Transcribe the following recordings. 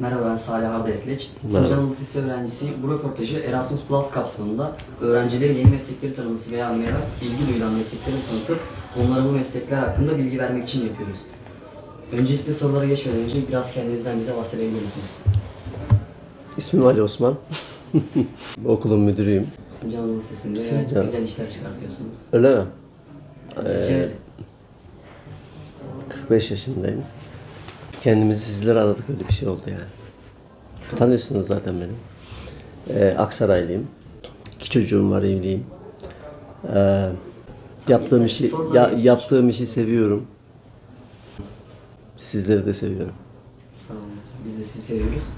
Merhaba ben Salih Arda. Merhaba. Sincan Lisesi öğrencisiyim. Bu röportajı Erasmus Plus kapsamında öğrencilerin yeni meslekleri tanıması veya merak, ilgi duyulan meslekleri tanıtıp onlara bu meslekler hakkında bilgi vermek için yapıyoruz. Öncelikle sorulara geçmeden önce biraz kendinizden bize bahsedebilir misiniz? İsmim Ali Osman. Okulun müdürüyüm. Sincan Lisesi'nde Sincan. güzel işler çıkartıyorsunuz. Öyle mi? Sizce 45 yaşındayım. Kendimizi sizlere adadık öyle bir şey oldu yani. Tanıyorsunuz zaten beni. Ee, Aksaraylıyım. İki çocuğum var, evliyim. Ee, yaptığım işi ya, yaptığım işi seviyorum. Sizleri de seviyorum. Sağ olun. Biz de sizi seviyoruz.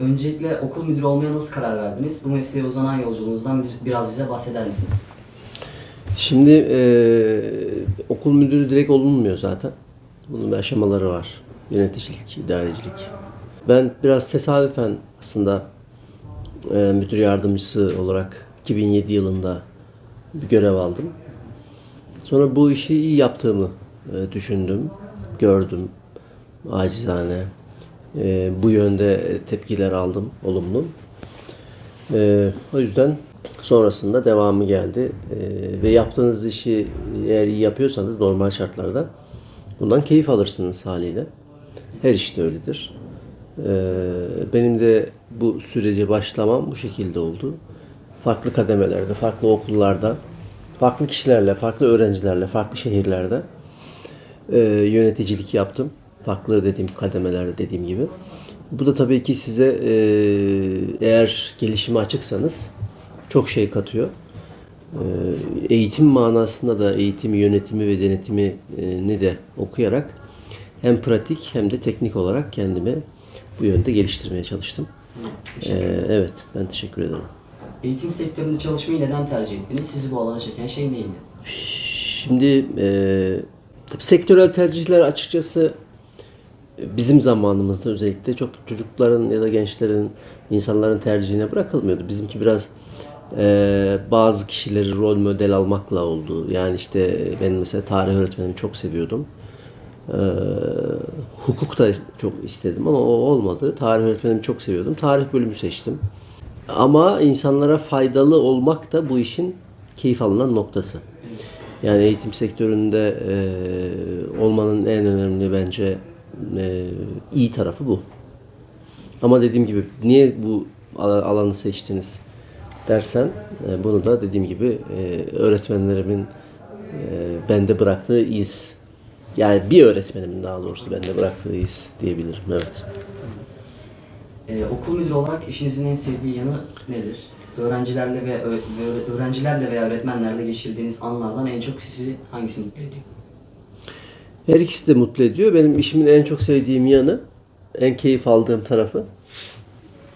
Öncelikle okul müdürü olmaya nasıl karar verdiniz? Bu mesleğe uzanan yolculuğunuzdan bir- biraz bize bahseder misiniz? Şimdi eee, okul müdürü direkt olunmuyor zaten. Bunun bir aşamaları var. Yöneticilik, idarecilik. Ben biraz tesadüfen aslında eee, müdür yardımcısı olarak 2007 yılında bir görev aldım. Sonra bu işi iyi yaptığımı eee, düşündüm, gördüm acizane. Eee, bu yönde tepkiler aldım, olumlu. Ee, o yüzden sonrasında devamı geldi. Ee, ve yaptığınız işi eğer iyi yapıyorsanız normal şartlarda bundan keyif alırsınız haliyle. Her işte öyledir. Ee, benim de bu sürece başlamam bu şekilde oldu. Farklı kademelerde, farklı okullarda, farklı kişilerle, farklı öğrencilerle, farklı şehirlerde e, yöneticilik yaptım. Farklı dediğim kademelerde dediğim gibi. Bu da tabii ki size e, eğer gelişime açıksanız çok şey katıyor. E, eğitim manasında da eğitimi, yönetimi ve denetimi ne de okuyarak hem pratik hem de teknik olarak kendimi bu yönde geliştirmeye çalıştım. E, evet, ben teşekkür ederim. Eğitim sektöründe çalışmayı neden tercih ettiniz? Sizi bu alana çeken şey neydi? Şimdi e, tabii sektörel tercihler açıkçası e, bizim zamanımızda özellikle çok çocukların ya da gençlerin, insanların tercihine bırakılmıyordu. Bizimki biraz e, bazı kişileri rol model almakla oldu. Yani işte ben mesela tarih öğretmenimi çok seviyordum. E, hukuk da çok istedim ama o olmadı. Tarih öğretmenimi çok seviyordum. Tarih bölümü seçtim. Ama insanlara faydalı olmak da bu işin keyif alınan noktası. Yani eğitim sektöründe e, olmanın en önemli bence e, iyi tarafı bu. Ama dediğim gibi niye bu ala- alanı seçtiniz dersen e, bunu da dediğim gibi e, öğretmenlerimin e, bende bıraktığı iz. Yani bir öğretmenimin daha doğrusu bende bıraktığı iz diyebilirim. Evet. Ee, okul müdürü olarak işinizin en sevdiği yanı nedir? Öğrencilerle ve ö- ve öğrencilerle veya öğretmenlerle geçirdiğiniz anlardan en çok sizi hangisi mutlu ediyor? Her ikisi de mutlu ediyor. Benim işimin en çok sevdiğim yanı, en keyif aldığım tarafı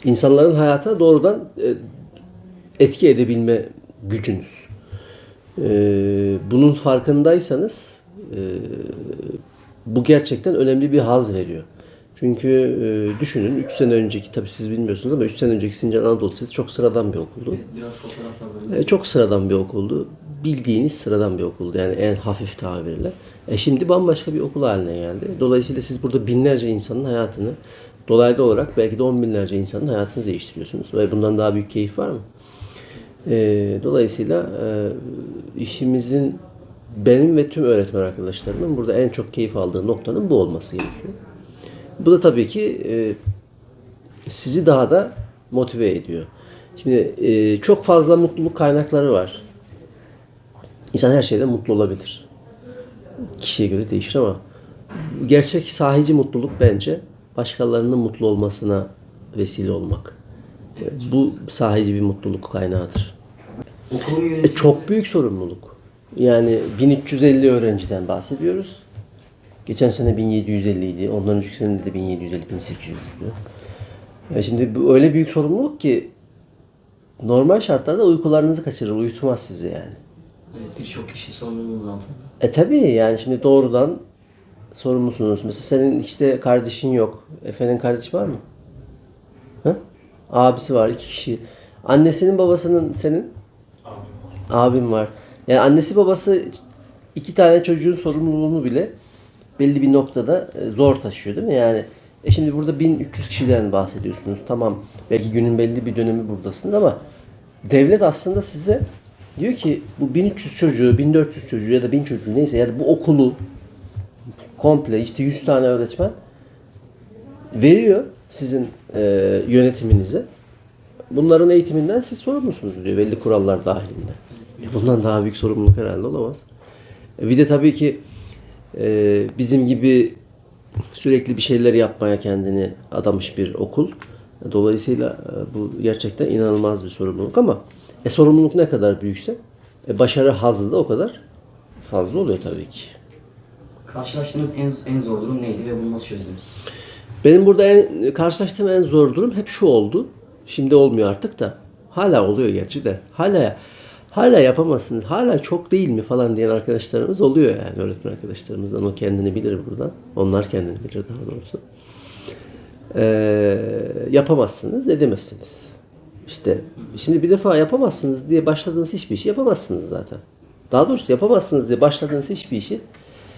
insanların hayatına doğrudan e, etki edebilme gücünüz. E, bunun farkındaysanız e, bu gerçekten önemli bir haz veriyor. Çünkü e, düşünün 3 sene önceki tabii siz bilmiyorsunuz ama 3 sene önceki Sincan Anadolu Lisesi çok sıradan bir okuldu. Evet, biraz fotoğraflardan. E, çok sıradan bir okuldu. Bildiğiniz sıradan bir okuldu. Yani en hafif tabirle. E şimdi bambaşka bir okul haline geldi. Dolayısıyla siz burada binlerce insanın hayatını dolaylı olarak belki de on binlerce insanın hayatını değiştiriyorsunuz. Ve bundan daha büyük keyif var mı? E, dolayısıyla e, işimizin benim ve tüm öğretmen arkadaşlarımın burada en çok keyif aldığı noktanın bu olması gerekiyor. Bu da tabii ki e, sizi daha da motive ediyor. Şimdi e, çok fazla mutluluk kaynakları var. İnsan her şeyden mutlu olabilir. Kişiye göre değişir ama gerçek sahici mutluluk bence başkalarının mutlu olmasına vesile olmak. Bu sahici bir mutluluk kaynağıdır. E, çok büyük sorumluluk. Yani 1350 öğrenciden bahsediyoruz. Geçen sene 1750 idi. Ondan önceki sene de 1750 1800'dü. E şimdi bu öyle büyük sorumluluk ki normal şartlarda uykularınızı kaçırır, uyutmaz sizi yani. Evet, birçok kişi sorumluluğunuz altında. E tabii yani şimdi doğrudan sorumlusunuz. Mesela senin işte kardeşin yok. Efe'nin kardeşi var mı? Ha? Abisi var, iki kişi. Annesinin babasının senin? Abim var. Yani annesi babası iki tane çocuğun sorumluluğunu bile belli bir noktada e, zor taşıyor değil mi? Yani E şimdi burada 1300 kişiden bahsediyorsunuz. Tamam belki günün belli bir dönemi buradasınız ama devlet aslında size diyor ki bu 1300 çocuğu, 1400 çocuğu ya da 1000 çocuğu neyse ya da bu okulu komple işte 100 tane öğretmen veriyor sizin e, yönetiminize. Bunların eğitiminden siz sorumlusunuz diyor belli kurallar dahilinde. Bundan daha büyük sorumluluk herhalde olamaz. E, Bir de tabii ki e, bizim gibi sürekli bir şeyler yapmaya kendini adamış bir okul. Dolayısıyla e, bu gerçekten inanılmaz bir sorumluluk ama e, sorumluluk ne kadar büyükse e, başarı hazzı da o kadar fazla oluyor tabii ki. Karşılaştığınız en, en zor durum neydi ve bunu nasıl çözdünüz? Benim burada en, karşılaştığım en zor durum hep şu oldu. Şimdi olmuyor artık da. Hala oluyor gerçi de. Hala hala yapamazsınız. Hala çok değil mi falan diyen arkadaşlarımız oluyor yani öğretmen arkadaşlarımızdan. O kendini bilir buradan. Onlar kendini bilir daha doğrusu. Ee, yapamazsınız, edemezsiniz. İşte şimdi bir defa yapamazsınız diye başladığınız hiçbir işi yapamazsınız zaten. Daha doğrusu yapamazsınız diye başladığınız hiçbir işi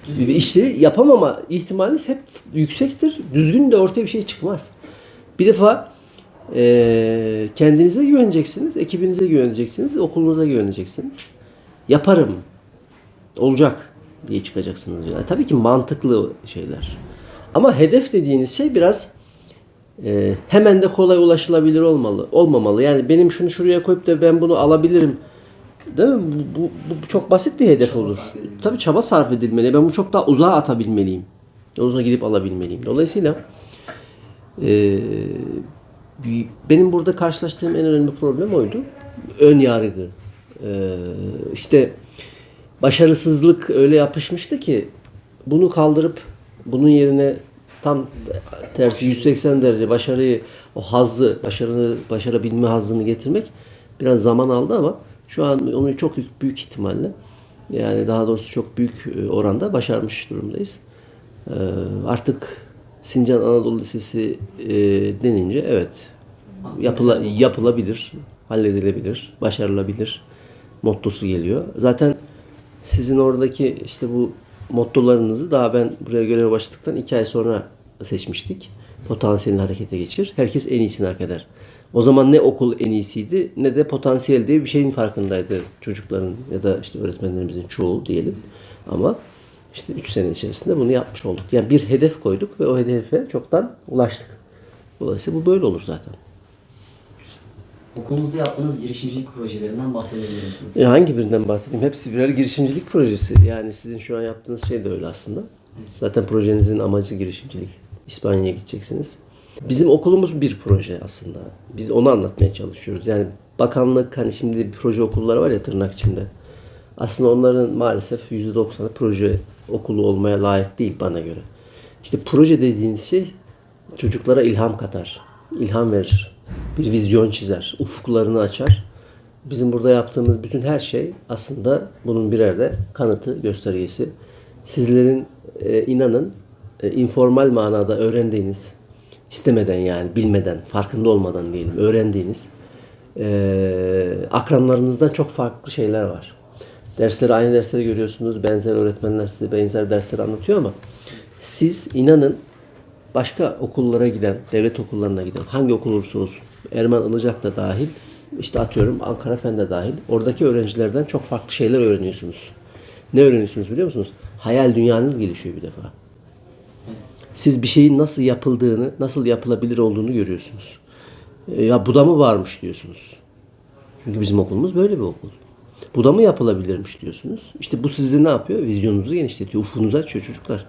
bir işleri yapamama ihtimaliniz hep yüksektir. Düzgün de ortaya bir şey çıkmaz. Bir defa eee, kendinize güveneceksiniz, ekibinize güveneceksiniz, okulunuza güveneceksiniz. Yaparım, olacak diye çıkacaksınız. Yani tabii ki mantıklı şeyler. Ama hedef dediğiniz şey biraz e, hemen de kolay ulaşılabilir olmalı, olmamalı. Yani benim şunu şuraya koyup da ben bunu alabilirim. Değil mi? Bu, bu, bu çok basit bir hedef Çaba olur. Tabii çaba sarf edilmeli. Ben bunu çok daha uzağa atabilmeliyim. Uzağa gidip alabilmeliyim. Dolayısıyla e, benim burada karşılaştığım en önemli problem oydu. Ön yargı. E, işte başarısızlık öyle yapışmıştı ki bunu kaldırıp bunun yerine tam tersi 180 derece başarıyı o hazzı, başarını başarabilme hazzını getirmek biraz zaman aldı ama şu an onu çok büyük, büyük ihtimalle yani daha doğrusu çok büyük e, oranda başarmış durumdayız. Ee, artık Sincan Anadolu Lisesi e, denince evet yapıla, yapılabilir, halledilebilir, başarılabilir mottosu geliyor. Zaten sizin oradaki işte bu mottolarınızı daha ben buraya göreve başladıktan iki ay sonra seçmiştik. Potansiyelini harekete geçir. Herkes en iyisini hak eder. O zaman ne okul en iyisiydi ne de potansiyel diye bir şeyin farkındaydı çocukların ya da işte öğretmenlerimizin çoğu diyelim. Ama işte 3 sene içerisinde bunu yapmış olduk. Yani bir hedef koyduk ve o hedefe çoktan ulaştık. Dolayısıyla bu böyle olur zaten. Okulunuzda yaptığınız girişimcilik projelerinden bahsedebilir misiniz? E hangi birinden bahsedeyim? Hepsi birer girişimcilik projesi. Yani sizin şu an yaptığınız şey de öyle aslında. Zaten projenizin amacı girişimcilik. İspanya'ya gideceksiniz. Bizim okulumuz bir proje aslında. Biz onu anlatmaya çalışıyoruz. Yani bakanlık hani şimdi proje okulları var ya tırnak içinde. Aslında onların maalesef %90'ı proje okulu olmaya layık değil bana göre. İşte proje dediğiniz şey çocuklara ilham katar, ilham verir, bir vizyon çizer, ufuklarını açar. Bizim burada yaptığımız bütün her şey aslında bunun birer de kanıtı, göstergesi. Sizlerin e, inanın e, informal manada öğrendiğiniz, istemeden yani bilmeden, farkında olmadan diyelim öğrendiğiniz e, akranlarınızdan çok farklı şeyler var. Dersleri aynı dersleri görüyorsunuz. Benzer öğretmenler size benzer dersleri anlatıyor ama siz inanın başka okullara giden, devlet okullarına giden, hangi okul olursa olsun, Erman Ilıcak da dahil, işte atıyorum Ankara Fen de dahil, oradaki öğrencilerden çok farklı şeyler öğreniyorsunuz. Ne öğreniyorsunuz biliyor musunuz? Hayal dünyanız gelişiyor bir defa. Siz bir şeyin nasıl yapıldığını, nasıl yapılabilir olduğunu görüyorsunuz. E, Ya bu da mı varmış diyorsunuz. Çünkü bizim okulumuz böyle bir okul. Bu da mı yapılabilirmiş diyorsunuz. İşte bu sizi ne yapıyor? Vizyonunuzu genişletiyor, ufkunuzu açıyor çocuklar.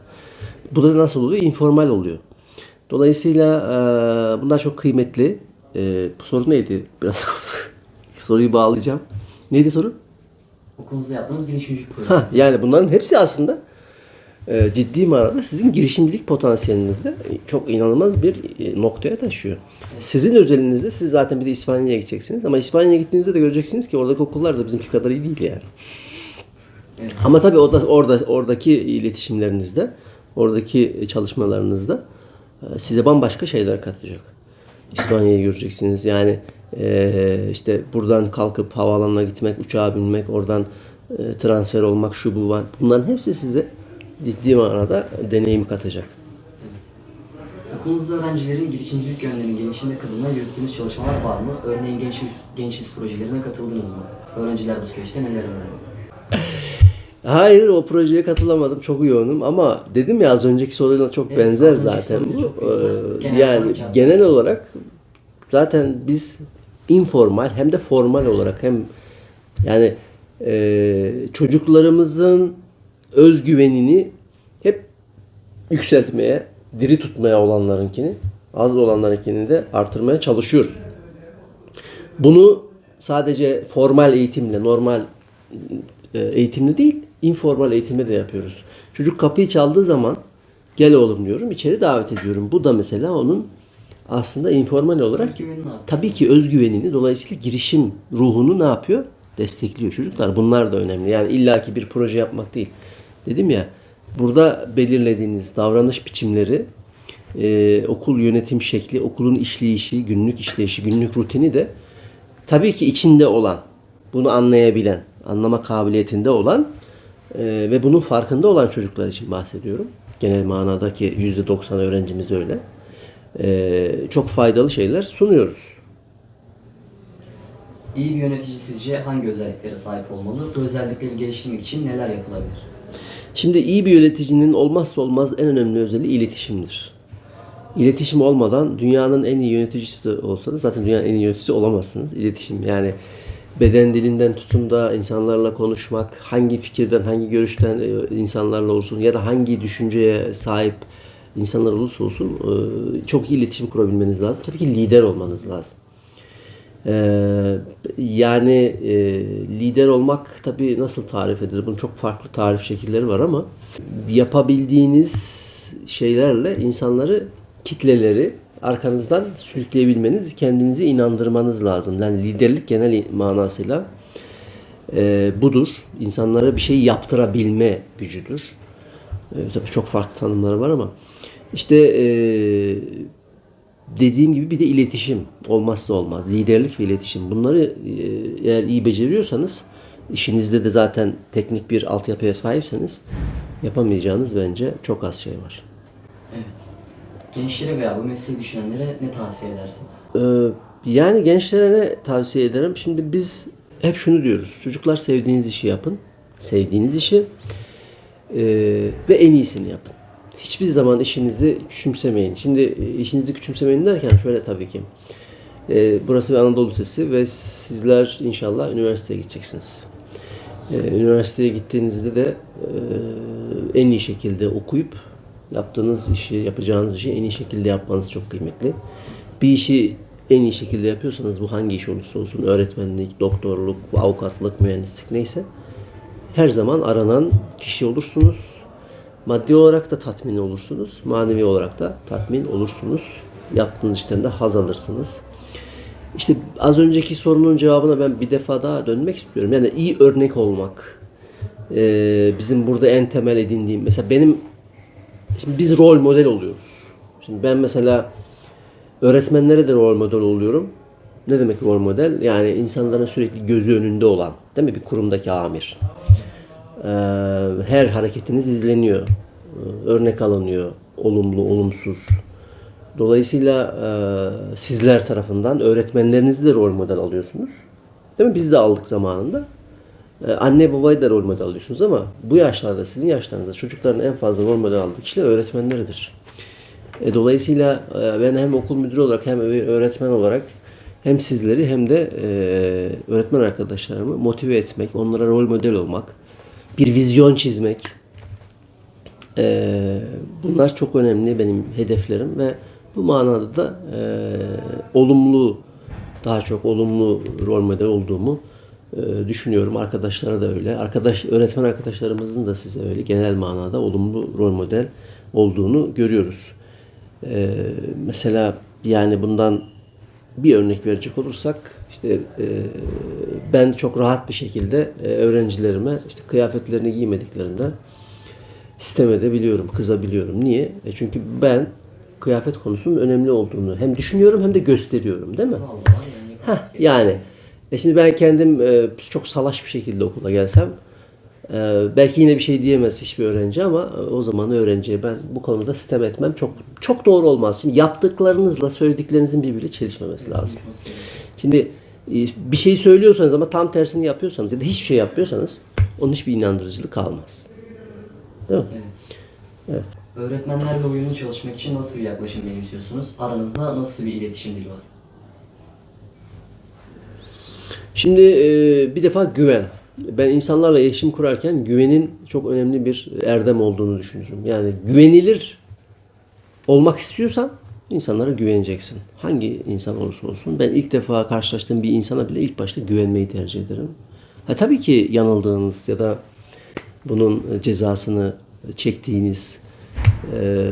Bu da nasıl oluyor? İnformal oluyor. Dolayısıyla e, bunlar çok kıymetli. E, bu soru neydi? Biraz soruyu bağlayacağım. Neydi soru? Okulunuzda yaptığınız girişimcilik projesi. Ha, yani bunların hepsi aslında e, ciddi manada sizin girişimcilik potansiyelinizde çok inanılmaz bir e, noktaya taşıyor. Sizin özelinizde siz zaten bir de İspanya'ya gideceksiniz ama İspanya'ya gittiğinizde de göreceksiniz ki oradaki okullar da bizimki kadar iyi değil yani. Evet. Ama tabii orada orada oradaki iletişimlerinizde, oradaki çalışmalarınızda size bambaşka şeyler katacak. İspanya'yı göreceksiniz. Yani e, işte buradan kalkıp havaalanına gitmek, uçağa binmek, oradan e, transfer olmak, şu bu var. Bunların hepsi size ciddi manada deneyim katacak. Okulunuzda öğrencilerin girişimcilik yönlerinin gelişimi adına yürüttüğünüz çalışmalar var mı? Örneğin genç, genç projelerine katıldınız mı? Öğrenciler bu süreçte neler öğrendi? Hayır o projeye katılamadım. Çok yoğunum ama dedim ya az önceki soruyla çok Evet, benzer zaten bu. çok benzer. Genel yani genel olarak zaten biz informal hem de formal olarak hem yani e, çocuklarımızın özgüvenini hep yükseltmeye, diri tutmaya olanlarınkini, az olanlarınkini de artırmaya çalışıyoruz. Bunu sadece formal eğitimle, normal e, eğitimle değil, informal eğitimle de yapıyoruz. Çocuk kapıyı çaldığı zaman gel oğlum diyorum, içeri davet ediyorum. Bu da mesela onun aslında informal olarak tabii ki özgüvenini dolayısıyla girişim ruhunu ne yapıyor? Destekliyor çocuklar. Bunlar da önemli. Yani illaki bir proje yapmak değil. Dedim ya burada belirlediğiniz davranış biçimleri e, okul yönetim şekli, okulun işleyişi, günlük işleyişi, günlük rutini de tabii ki içinde olan, bunu anlayabilen, anlama kabiliyetinde olan e, ve bunun farkında olan çocuklar için bahsediyorum. Genel manadaki %90 öğrencimiz öyle. E, çok faydalı şeyler sunuyoruz. İyi bir yönetici sizce hangi özelliklere sahip olmalı? Bu özellikleri geliştirmek için neler yapılabilir? Şimdi iyi bir yöneticinin olmazsa olmaz en önemli özelliği iletişimdir. İletişim olmadan dünyanın en iyi yöneticisi de olsanız zaten dünyanın en iyi yöneticisi olamazsınız. İletişim yani beden dilinden tutun da insanlarla konuşmak, hangi fikirden, hangi görüşten e, insanlarla olsun ya da hangi düşünceye sahip insanlar olursa olsun e, çok iyi iletişim kurabilmeniz lazım. Tabii ki lider olmanız lazım. Ee, yani e, lider olmak tabii nasıl tarif edilir? Bunun çok farklı tarif şekilleri var ama yapabildiğiniz şeylerle insanları, kitleleri arkanızdan sürükleyebilmeniz, kendinizi inandırmanız lazım. Yani liderlik genel manasıyla e, budur. İnsanlara bir şey yaptırabilme gücüdür. E, tabii çok farklı tanımları var ama işte e, dediğim gibi bir de iletişim olmazsa olmaz. Liderlik ve iletişim. Bunları e, eğer iyi beceriyorsanız işinizde de zaten teknik bir altyapıya sahipseniz yapamayacağınız bence çok az şey var. Evet. Gençlere veya bu mesleği düşünenlere ne tavsiye edersiniz? Ee, yani gençlere ne tavsiye ederim? Şimdi biz hep şunu diyoruz. Çocuklar sevdiğiniz işi yapın. Sevdiğiniz işi ee, ve en iyisini yapın. Hiçbir zaman işinizi küçümsemeyin. Şimdi e, işinizi küçümsemeyin derken şöyle tabii ki. Ee, burası bir Anadolu Lisesi ve sizler inşallah üniversiteye gideceksiniz. Ee, üniversiteye gittiğinizde de e, en iyi şekilde okuyup yaptığınız işi, yapacağınız işi en iyi şekilde yapmanız çok kıymetli. Bir işi en iyi şekilde yapıyorsanız bu hangi iş olursa olsun öğretmenlik, doktorluk, avukatlık, mühendislik neyse her zaman aranan kişi olursunuz. Maddi olarak da tatmin olursunuz. Manevi olarak da tatmin olursunuz. Yaptığınız işten de haz alırsınız. İşte az önceki sorunun cevabına ben bir defa daha dönmek istiyorum. Yani iyi örnek olmak. Ee, bizim burada en temel edindiğim. Mesela benim Şimdi biz rol model oluyoruz. Şimdi ben mesela öğretmenlere de rol model oluyorum. Ne demek rol model? Yani insanların sürekli gözü önünde olan, değil mi? Bir kurumdaki amir. Ee, her hareketiniz izleniyor. Ee, Örnek alınıyor. Olumlu, olumsuz. Dolayısıyla e, sizler tarafından öğretmenlerinizi de rol model alıyorsunuz. Değil mi? Biz de aldık zamanında. Ee, Anne babayı da rol model alıyorsunuz ama bu yaşlarda, sizin yaşlarınızda çocukların en fazla rol model aldığı kişiler öğretmenleridir. E, dolayısıyla e, ben hem okul müdürü olarak hem öğretmen olarak hem sizleri hem de e, öğretmen arkadaşlarımı motive etmek, onlara rol model olmak, bir vizyon çizmek, e, bunlar çok önemli benim hedeflerim ve bu manada da e, olumlu, daha çok olumlu rol model olduğumu düşünüyorum. Arkadaşlara da öyle. Arkadaş, öğretmen arkadaşlarımızın da size öyle genel manada olumlu rol model olduğunu görüyoruz. E, mesela yani bundan bir örnek verecek olursak işte e, ben çok rahat bir şekilde e, öğrencilerime işte kıyafetlerini giymediklerinde sistem edebiliyorum, kızabiliyorum. Niye? E çünkü ben kıyafet konusunun önemli olduğunu hem düşünüyorum hem de gösteriyorum değil mi? Vallahi yani Heh, yani e şimdi ben kendim e, çok salaş bir şekilde okula gelsem Ee, belki yine bir şey diyemez hiçbir öğrenci ama e, o zaman öğrenciye ben bu konuda sistem etmem çok çok doğru olmaz. Şimdi yaptıklarınızla söylediklerinizin birbiriyle çelişmemesi lazım. Şimdi e, bir şey söylüyorsanız ama tam tersini yapıyorsanız ya da hiçbir şey yapmıyorsanız onun hiçbir inandırıcılık kalmaz. Değil mi? Evet. Öğretmenlerle uyumlu çalışmak için nasıl bir yaklaşım benimsiyorsunuz? Aranızda nasıl bir iletişim dili var? Şimdi e, bir defa güven. Ben insanlarla iletişim kurarken güvenin çok önemli bir erdem olduğunu düşünürüm. Yani güvenilir olmak istiyorsan insanlara güveneceksin. Hangi insan olursa olsun. Ben ilk defa karşılaştığım bir insana bile ilk başta güvenmeyi tercih ederim. Ha, tabii ki yanıldığınız ya da bunun cezasını çektiğiniz e,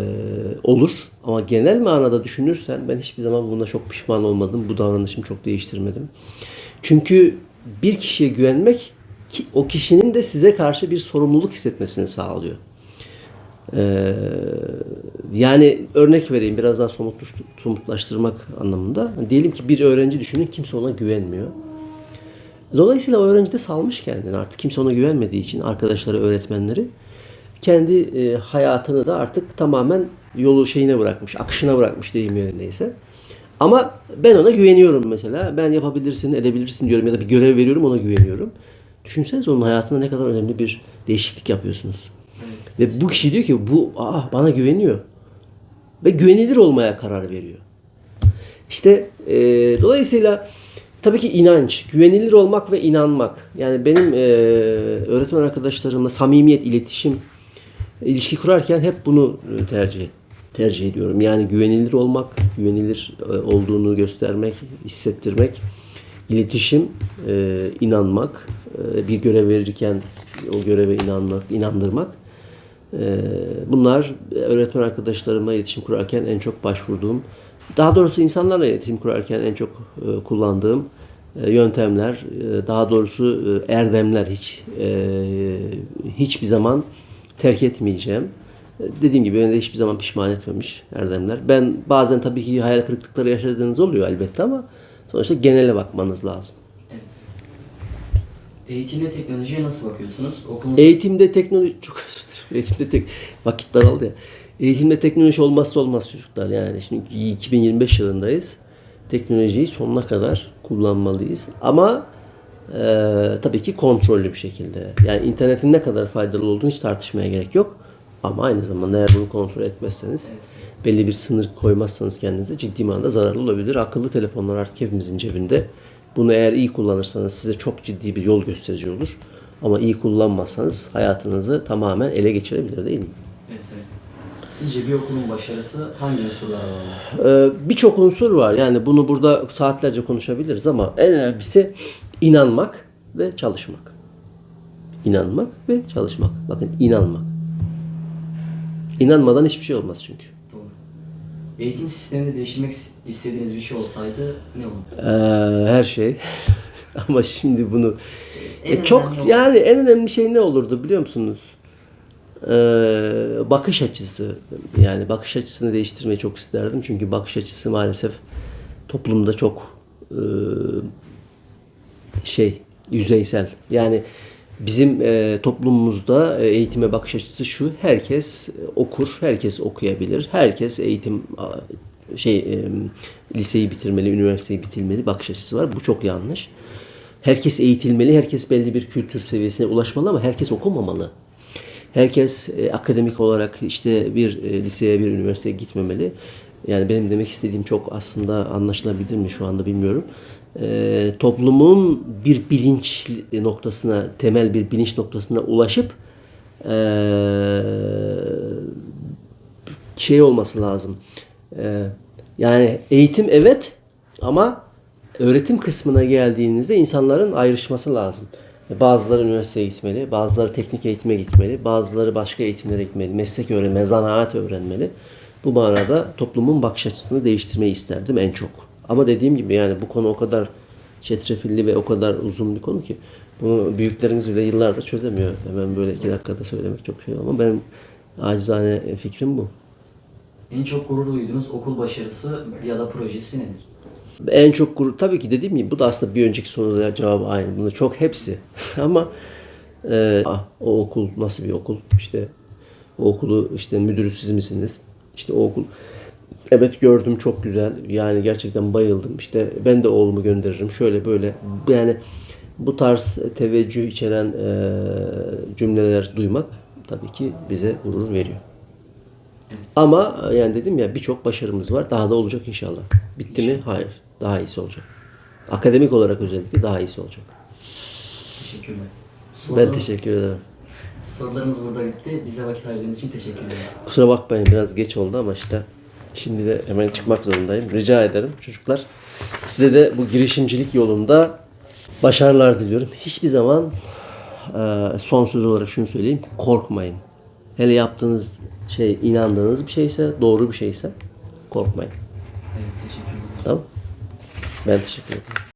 olur. Ama genel manada düşünürsen ben hiçbir zaman buna çok pişman olmadım. Bu davranışımı çok değiştirmedim. Çünkü bir kişiye güvenmek ki, o kişinin de size karşı bir sorumluluk hissetmesini sağlıyor. Ee, yani örnek vereyim biraz daha somutluş- somutlaştırmak anlamında. Diyelim ki bir öğrenci düşünün kimse ona güvenmiyor. Dolayısıyla o öğrenci de salmış kendini artık. Kimse ona güvenmediği için arkadaşları, öğretmenleri kendi e, hayatını da artık tamamen yolu şeyine bırakmış, akışına bırakmış deyim yerindeyse. Ama ben ona güveniyorum mesela. Ben yapabilirsin, edebilirsin diyorum ya da bir görev veriyorum ona güveniyorum. Düşünsenize onun hayatında ne kadar önemli bir değişiklik yapıyorsunuz. Ve bu kişi diyor ki bu aa, bana güveniyor. Ve güvenilir olmaya karar veriyor. İşte e, dolayısıyla tabii ki inanç, güvenilir olmak ve inanmak. Yani benim e, öğretmen arkadaşlarımla samimiyet, iletişim, ilişki kurarken hep bunu e, tercih tercih ediyorum. Yani güvenilir olmak, güvenilir e, olduğunu göstermek, hissettirmek, iletişim, e, inanmak, e, bir görev verirken o göreve inanmak, inandırmak. Bunlar öğretmen arkadaşlarımla iletişim kurarken en çok başvurduğum, daha doğrusu insanlarla iletişim kurarken en çok kullandığım yöntemler, daha doğrusu erdemler hiç hiçbir zaman terk etmeyeceğim. Dediğim gibi beni de hiçbir zaman pişman etmemiş erdemler. Ben bazen tabii ki hayal kırıklıkları yaşadığınız oluyor elbette ama sonuçta genele bakmanız lazım. Eğitimle teknolojiye nasıl bakıyorsunuz? Okulunuzda Eğitimde teknoloji çok özür dilerim. Eğitimde tek vakit daraldı ya. Eğitimde teknoloji olmazsa olmaz çocuklar yani. Şimdi 2025 yılındayız. Teknolojiyi sonuna kadar kullanmalıyız. Ama e, tabii ki kontrollü bir şekilde. Yani internetin ne kadar faydalı olduğunu hiç tartışmaya gerek yok. Ama aynı zamanda eğer bunu kontrol etmezseniz, belli bir sınır koymazsanız kendinize ciddi manada zararlı olabilir. Akıllı telefonlar artık hepimizin cebinde. Bunu eğer iyi kullanırsanız size çok ciddi bir yol gösterici olur. Ama iyi kullanmazsanız hayatınızı tamamen ele geçirebilir değil mi? Evet, evet. Sizce bir okulun başarısı hangi unsurlara bağlı? Ee, Birçok unsur var. Yani bunu burada saatlerce konuşabiliriz ama en önemlisi inanmak ve çalışmak. İnanmak ve çalışmak. Bakın inanmak. İnanmadan hiçbir şey olmaz çünkü. Doğru. Eğitim sisteminde değiştirmek istediğiniz bir şey olsaydı ne olur? Ee, her şey. Ama şimdi bunu En E, çok önemli yani en önemli şey ne olurdu biliyor musunuz? Ee, bakış açısı. Yani bakış açısını değiştirmeyi çok isterdim. Çünkü bakış açısı maalesef toplumda çok e, şey yüzeysel. Yani bizim e, toplumumuzda e, eğitime bakış açısı şu. Herkes e, okur, herkes okuyabilir. Herkes eğitim şey e, liseyi bitirmeli, üniversiteyi bitirmeli bakış açısı var. Bu çok yanlış. Herkes eğitilmeli, herkes belli bir kültür seviyesine ulaşmalı ama herkes okumamalı. Herkes e, akademik olarak işte bir e, liseye, bir üniversiteye gitmemeli. Yani benim demek istediğim çok aslında anlaşılabilir mi şu anda bilmiyorum. E, toplumun bir bilinç noktasına, temel bir bilinç noktasına ulaşıp e, şey olması lazım. E, yani eğitim evet ama öğretim kısmına geldiğinizde insanların ayrışması lazım. Bazıları üniversiteye gitmeli, bazıları teknik eğitime gitmeli, bazıları başka eğitimlere gitmeli, meslek öğrenmeli, zanaat öğrenmeli. Bu manada toplumun bakış açısını değiştirmeyi isterdim en çok. Ama dediğim gibi yani bu konu o kadar çetrefilli ve o kadar uzun bir konu ki bunu büyüklerimiz bile yıllardır çözemiyor. Hemen böyle iki dakikada söylemek çok şey ama benim acizane fikrim bu. En çok gurur duyduğunuz okul başarısı ya da projesi nedir? En çok gurur tabii ki dediğim gibi bu da aslında bir önceki soruda cevabı aynı. Bunda çok hepsi. Ama Ee, ah, o okul nasıl bir okul? İşte o okulu işte müdürü siz misiniz? İşte o okul Evet gördüm çok güzel. Yani gerçekten bayıldım. İşte ben de oğlumu gönderirim. Şöyle böyle yani bu tarz teveccüh içeren e, cümleler duymak tabii ki bize gurur veriyor. Ama yani dedim ya birçok başarımız var. Daha da olacak inşallah. Bitti mi? Hayır. Daha iyisi olacak. Akademik olarak özellikle daha iyisi olacak. Teşekkürler. Ben Sorularımız, teşekkür ederim. sorularımız burada bitti. Bize vakit ayırdığınız için teşekkür ederim. Kusura bakmayın biraz geç oldu ama işte şimdi de hemen çıkmak zorundayım. Rica ederim çocuklar. Size de bu girişimcilik yolunda başarılar diliyorum. Hiçbir zaman e, son söz olarak şunu söyleyeyim. Korkmayın. Hele yaptığınız şey inandığınız bir şeyse, doğru bir şeyse korkmayın. Evet teşekkür ederim. Tamam? Ben teşekkür ederim.